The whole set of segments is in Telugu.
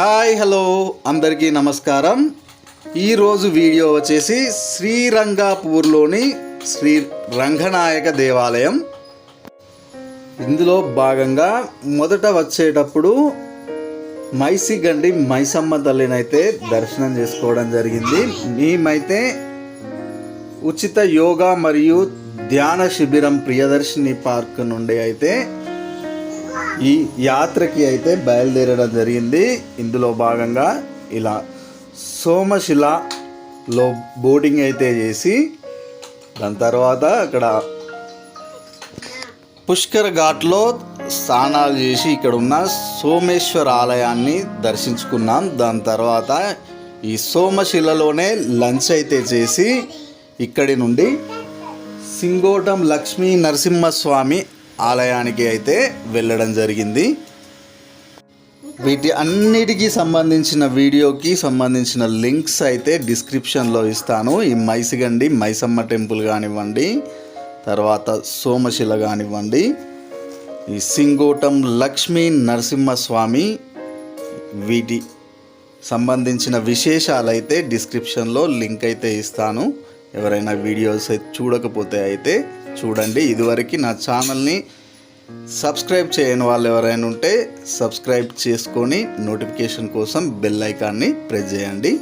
హాయ్ హలో అందరికీ నమస్కారం. ఈరోజు వీడియో వచ్చేసి శ్రీరంగాపూర్లోని శ్రీ రంగనాయక దేవాలయం. ఇందులో భాగంగా మొదట వచ్చేటప్పుడు మైసిగండి మైసమ్మ తల్లినైతే దర్శనం చేసుకోవడం జరిగింది. మేమైతే ఉచిత యోగా మరియు ధ్యాన శిబిరం ప్రియదర్శిని పార్క్ నుండి అయితే ఈ యాత్రకి అయితే బయలుదేరడం జరిగింది. ఇందులో భాగంగా ఇలా సోమశిలలో బోటింగ్ అయితే చేసి దాని తర్వాత అక్కడ పుష్కర్ ఘాట్లో స్నానాలు చేసి ఇక్కడ ఉన్న సోమేశ్వర ఆలయాన్ని దర్శించుకున్నాం. దాని తర్వాత ఈ సోమశిలలోనే లంచ్ అయితే చేసి ఇక్కడి నుండి సింగోటం లక్ష్మీ నరసింహస్వామి ఆలయానికి అయితే వెళ్ళడం జరిగింది. వీటి అన్నిటికీ సంబంధించిన వీడియోకి సంబంధించిన లింక్స్ అయితే డిస్క్రిప్షన్లో ఇస్తాను. ఈ మైసిగండి మైసమ్మ టెంపుల్ కానివ్వండి తర్వాత సోమశిల కానివ్వండి ఈ సింగోటం లక్ష్మీ నరసింహస్వామి వీటి సంబంధించిన విశేషాలైతే డిస్క్రిప్షన్లో లింక్ అయితే ఇస్తాను. ఎవరైనా వీడియోస్ అయితే చూడకపోతే అయితే చూడండి ఇదివరకు నా ఛానల్ని సబ్స్క్రైబ్ చేయని వాళ్ళు ఎవరైనా ఉంటే సబ్స్క్రైబ్ చేసుకొని నోటిఫికేషన్ కోసం బెల్ ఐకాన్ని ప్రెస్ చేయండి.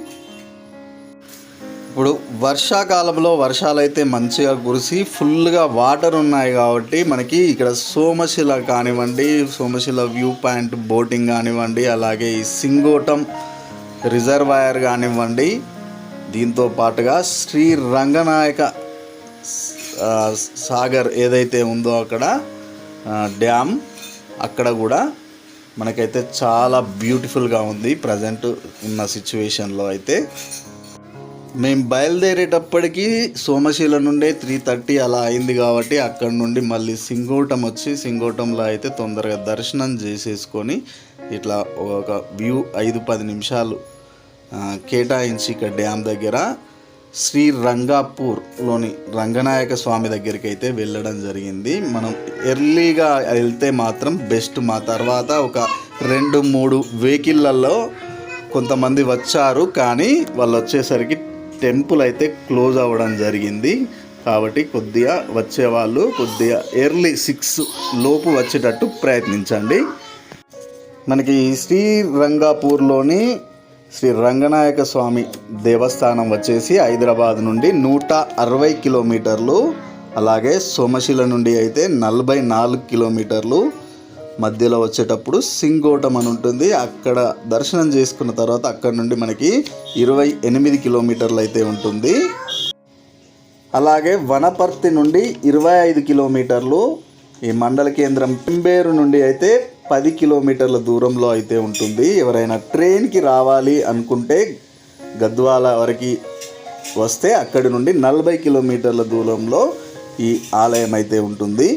ఇప్పుడు వర్షాకాలంలో వర్షాలు అయితే మంచిగా కురిసి ఫుల్గా వాటర్ ఉన్నాయి కాబట్టి మనకి ఇక్కడ సోమశిల కానివ్వండి సోమశిల వ్యూ పాయింట్ బోటింగ్ కానివ్వండి అలాగే ఈ సింగోటం రిజర్వాయర్ కానివ్వండి దీంతో పాటుగా శ్రీ రంగనాయక సాగర్ ఏదైతే ఉందో అక్కడ డ్యామ్ అక్కడ కూడా మనకైతే చాలా బ్యూటిఫుల్గా ఉంది ప్రజెంట్ ఉన్న సిచ్యువేషన్లో అయితే. మేము బయలుదేరేటప్పటికి సోమశీల నుండే త్రీ థర్టీ అలా అయింది కాబట్టి అక్కడ నుండి మళ్ళీ సింగోటం వచ్చి సింగోటంలో అయితే తొందరగా దర్శనం చేసేసుకొని ఇట్లా ఒక వ్యూ ఐదు పది నిమిషాలు కేటాయించి ఇక్కడ డ్యామ్ దగ్గర శ్రీ రంగాపూర్లోని రంగనాయక స్వామి దగ్గరికి అయితే వెళ్ళడం జరిగింది. మనం ఎర్లీగా వెళ్తే మాత్రం బెస్ట్. మా తర్వాత ఒక రెండు మూడు వెహికల్లలో కొంతమంది వచ్చారు. కానీ వాళ్ళు వచ్చేసరికి టెంపుల్ అయితే క్లోజ్ అవ్వడం జరిగింది. కాబట్టి కొద్దిగా వచ్చేవాళ్ళు కొద్దిగా ఎర్లీ సిక్స్ లోపు వచ్చేటట్టు ప్రయత్నించండి. మనకి శ్రీ రంగాపూర్లోని శ్రీ రంగనాయక స్వామి దేవస్థానం వచ్చేసి హైదరాబాద్ నుండి నూట అరవై కిలోమీటర్లు అలాగే సోమశిల నుండి అయితే నలభై నాలుగు కిలోమీటర్లు మధ్యలో వచ్చేటప్పుడు సింగోటం అని ఉంటుంది. అక్కడ దర్శనం చేసుకున్న తర్వాత అక్కడ నుండి మనకి ఇరవై ఎనిమిది కిలోమీటర్లు అయితే ఉంటుంది. అలాగే వనపర్తి నుండి ఇరవై ఐదు కిలోమీటర్లు ఈ మండల కేంద్రం పింబేరు నుండి అయితే పది కిలోమీటర్ల దూరంలో అయితే ఉంటుంది. ఎవరైనా ట్రైన్కి రావాలి అనుకుంటే గద్వాల వరకు వస్తే అక్కడి నుండి నలభై కిలోమీటర్ల దూరంలో ఈ ఆలయం అయితే ఉంటుంది.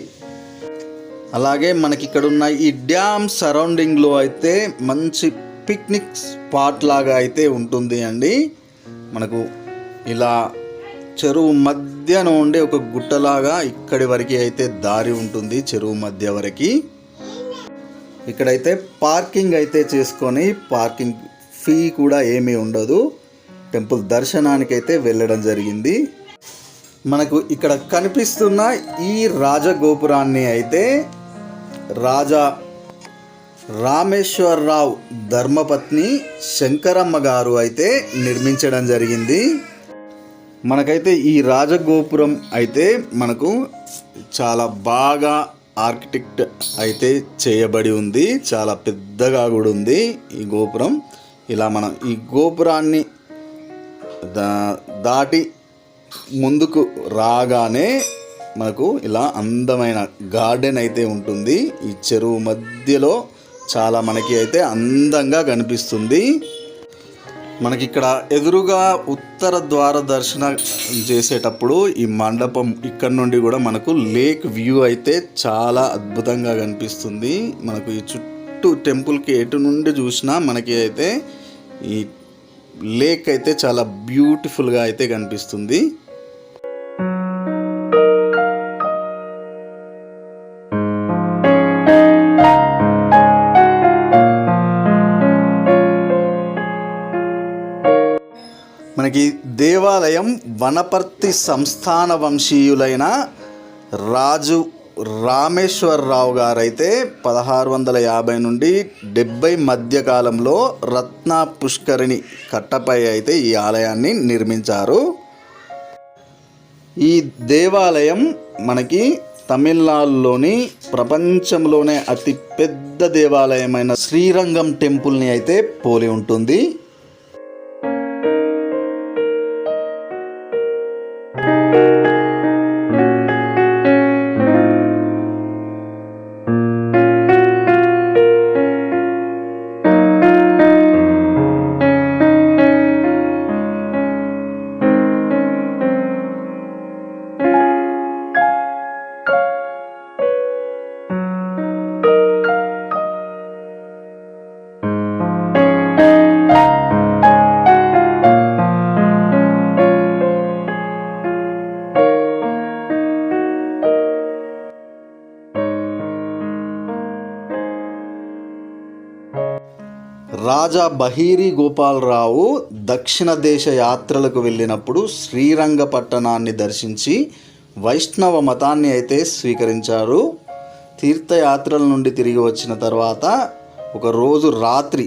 అలాగే మనకి ఇక్కడ ఉన్న ఈ డ్యామ్ సరౌండింగ్లో అయితే మంచి పిక్నిక్ స్పాట్ లాగా అయితే ఉంటుంది అండి. మనకు ఇలా చెరువు మధ్యన ఉండే ఒక గుట్టలాగా ఇక్కడి వరకు అయితే దారి ఉంటుంది. చెరువు మధ్య వరకు. ఇక్కడైతే పార్కింగ్ అయితే చేసుకొని పార్కింగ్ ఫీ కూడా ఏమీ ఉండదు. టెంపుల్ దర్శనానికి అయితే వెళ్ళడం జరిగింది. మనకు ఇక్కడ కనిపిస్తున్న ఈ రాజగోపురాన్ని అయితే రాజా రామేశ్వరరావు ధర్మపత్ని శంకరమ్మ గారు అయితే నిర్మించడం జరిగింది. మనకైతే ఈ రాజగోపురం అయితే మనకు చాలా బాగా ఆర్కిటెక్ట్ అయితే చేయబడి ఉంది. చాలా పెద్దగా కూడా ఉంది ఈ గోపురం. ఇలా మనం ఈ గోపురాన్ని దా దాటి ముందుకు రాగానే మనకు ఇలా అందమైన గార్డెన్ అయితే ఉంటుంది. ఈ చెరువు మధ్యలో చాలా మనకి అయితే అందంగా కనిపిస్తుంది. మనకి ఇక్కడ ఎదురుగా ఉత్తర ద్వార దర్శనం చేసేటప్పుడు ఈ మండపం ఇక్కడ నుండి కూడా మనకు లేక్ వ్యూ అయితే చాలా అద్భుతంగా కనిపిస్తుంది. మనకు ఈ చుట్టూ టెంపుల్కి ఎటు నుండి చూసినా మనకి అయితే ఈ లేక్ అయితే చాలా బ్యూటిఫుల్గా అయితే కనిపిస్తుంది. మనకి దేవాలయం వనపర్తి సంస్థాన వంశీయులైన రాజు రామేశ్వరరావు గారైతే పదహారు వందల యాభై నుండి డెబ్బై మధ్యకాలంలో రత్న పుష్కరిణి కట్టపై అయితే ఈ ఆలయాన్ని నిర్మించారు. ఈ దేవాలయం మనకి తమిళనాడులోని ప్రపంచంలోనే అతి పెద్ద దేవాలయమైన శ్రీరంగం టెంపుల్ని అయితే పోలి ఉంటుంది. రాజా బహీరి గోపాలరావు దక్షిణ దేశ యాత్రలకు వెళ్ళినప్పుడు శ్రీరంగ పట్టణాన్ని దర్శించి వైష్ణవ మతాన్ని అయితే స్వీకరించారు. తీర్థయాత్రల నుండి తిరిగి వచ్చిన తర్వాత ఒక రోజు రాత్రి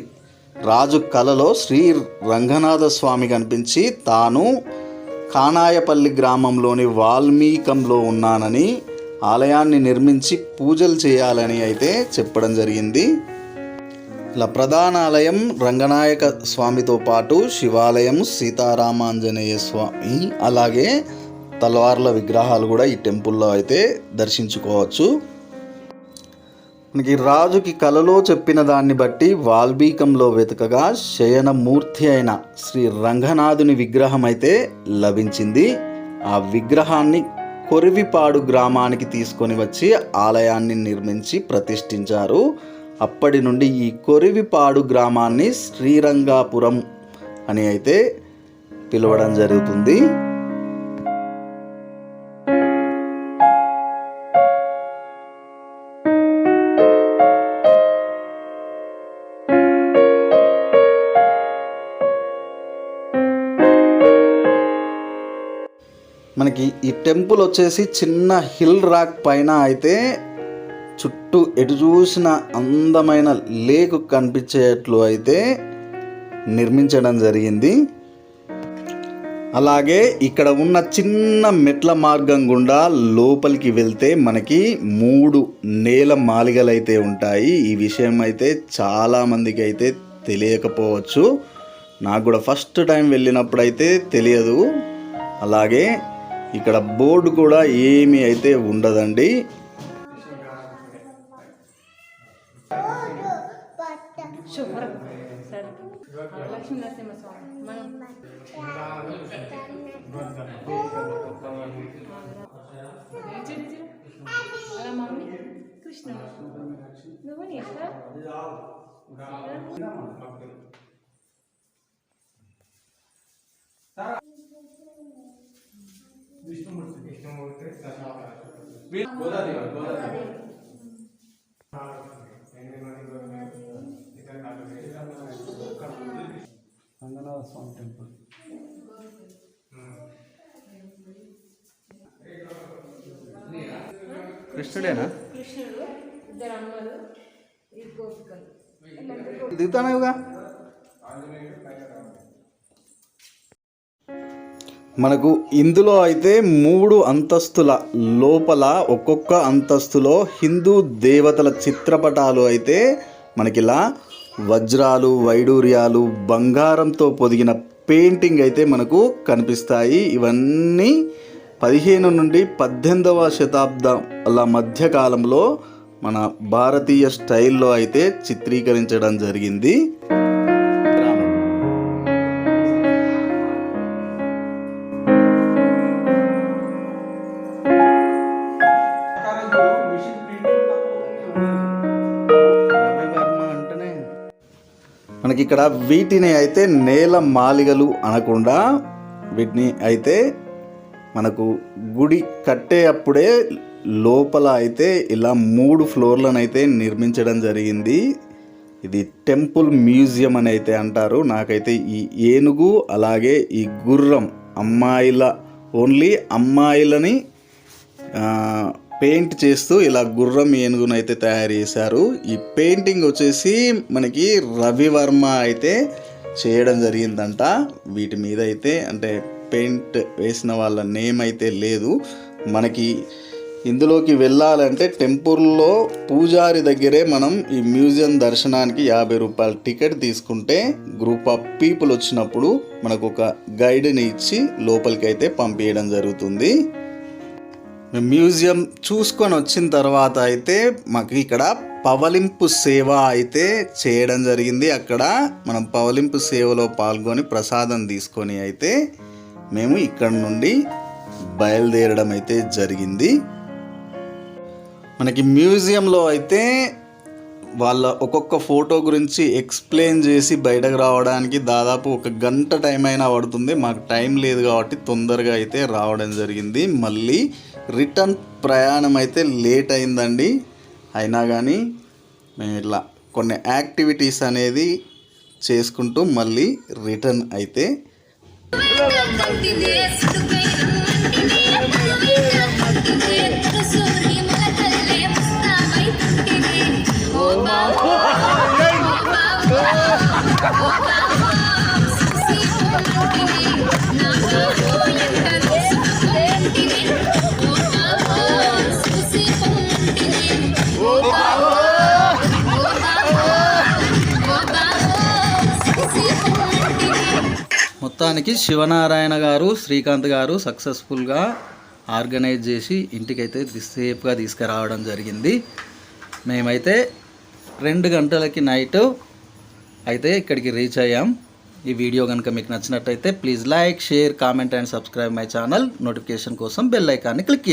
రాజు కలలో శ్రీ రంగనాథ స్వామి కనిపించి తాను కానాయపల్లి గ్రామంలోని వాల్మీకంలో ఉన్నానని ఆలయాన్ని నిర్మించి పూజలు చేయాలని అయితే చెప్పడం జరిగింది. ఇలా ప్రధాన ఆలయం రంగనాయక స్వామితో పాటు శివాలయం సీతారామాంజనేయ స్వామి అలాగే తలవార్ల విగ్రహాలు కూడా ఈ టెంపుల్లో అయితే దర్శించుకోవచ్చు. మనకి రాజుకి కలలో చెప్పిన దాన్ని బట్టి వాల్మీకంలో వెతకగా శయనమూర్తి అయిన శ్రీ రంగనాథుని విగ్రహం అయితే లభించింది. ఆ విగ్రహాన్ని కొరివిపాడు గ్రామానికి తీసుకొని వచ్చి ఆలయాన్ని నిర్మించి ప్రతిష్ఠించారు. అప్పటి నుండి ఈ కొరివిపాడు గ్రామాన్ని శ్రీరంగాపురం అని అయితే పిలవడం జరుగుతుంది. మనకి ఈ టెంపుల్ వచ్చేసి చిన్న హిల్ రాక్ పైన అయితే అటు ఎటు చూసిన అందమైన లేక్ కనిపించేట్లు అయితే నిర్మించడం జరిగింది. అలాగే ఇక్కడ ఉన్న చిన్న మెట్ల మార్గం గుండా లోపలికి వెళ్తే మనకి మూడు నేల మాలిగలు అయితే ఉంటాయి. ఈ విషయం అయితే చాలామందికి అయితే తెలియకపోవచ్చు. నాకు కూడా ఫస్ట్ టైం వెళ్ళినప్పుడు అయితే తెలియదు. అలాగే ఇక్కడ బోర్డు కూడా ఏమీ అయితే ఉండదండి శుభ్రం సరే లక్ష్మీ నరసింహస్వామి మనం ఏంటి ఇది? అలా మమ్మీ కృష్ణ నువ్వు నీ ఎక్కడ రంగనాథ కృష్ణుడేనా? కృష్ణుడు ఇద్దరు అమ్మలు ఈ గోపికలు దిగుతానేవుగా. మనకు ఇందులో అయితే మూడు అంతస్తుల లోపల ఒక్కొక్క అంతస్తులో హిందూ దేవతల చిత్రపటాలు అయితే మనకిలా వజ్రాలు వైడూర్యాలు బంగారంతో పొదిగిన పెయింటింగ్ అయితే మనకు కనిపిస్తాయి. ఇవన్నీ పదిహేను నుండి పద్దెనిమిదవ శతాబ్దం మధ్యకాలంలో మన భారతీయ స్టైల్లో అయితే చిత్రీకరించడం జరిగింది. మనకి ఇక్కడ వీటిని అయితే నేల మాలిగలు అనకుండా వీటిని అయితే మనకు గుడి కట్టే అప్పుడే లోపల అయితే ఇలా మూడు ఫ్లోర్లను అయితే నిర్మించడం జరిగింది. ఇది టెంపుల్ మ్యూజియం అని అయితే అంటారు. నాకైతే ఈ ఏనుగు అలాగే ఈ గుర్రం అమ్మాయిల ఓన్లీ అమ్మాయిలని పెయింట్ చేస్తూ ఇలా గుర్రం ఏనుగును అయితే తయారు చేశారు. ఈ పెయింటింగ్ వచ్చేసి మనకి రవివర్మ అయితే చేయడం జరిగిందంట. వీటి మీద అయితే అంటే పెయింట్ వేసిన వాళ్ళ నేమ్ అయితే లేదు. మనకి ఇందులోకి వెళ్ళాలంటే టెంపుల్లో పూజారి దగ్గరే మనం ఈ మ్యూజియం దర్శనానికి యాభై రూపాయల టికెట్ తీసుకుంటే గ్రూప్ ఆఫ్ పీపుల్ వచ్చినప్పుడు మనకు ఒక గైడ్ని ఇచ్చి లోపలికి అయితే పంపించడం జరుగుతుంది. మ్యూజియం చూసుకొని వచ్చిన తర్వాత అయితే మాకు ఇక్కడ పవలింపు సేవ అయితే చేయడం జరిగింది. అక్కడ మనం పవలింపు సేవలో పాల్గొని ప్రసాదం తీసుకొని అయితే మేము ఇక్కడ నుండి బయలుదేరడం అయితే జరిగింది. మనకి మ్యూజియంలో అయితే వాళ్ళ ఒక్కొక్క ఫోటో గురించి ఎక్స్ప్లెయిన్ చేసి బయటకు రావడానికి దాదాపు ఒక గంట టైం అయినా పడుతుంది. మాకు టైం లేదు కాబట్టి తొందరగా అయితే రావడం జరిగింది. మళ్ళీ రిటర్న్ ప్రయాణం అయితే లేట్ అయిందండి. అయినా కానీ మేము ఇట్లా కొన్ని యాక్టివిటీస్ అనేది చేసుకుంటూ మళ్ళీ రిటర్న్ అయితే ಸುಡುವೆ మొత్తానికి శివనారాయణ గారు శ్రీకాంత్ గారు సక్సెస్ఫుల్గా ఆర్గనైజ్ చేసి ఇంటికైతే సేఫ్గా తీసుకురావడం జరిగింది. మేమైతే రెండు గంటలకి నైట్ అయితే ఇక్కడికి రీచ్ అయ్యాం. ఈ వీడియో కనుక మీకు నచ్చినట్టయితే please like share comment and subscribe my channel notification కోసం బెల్ ఐకాన్ని క్లిక్ చేయండి.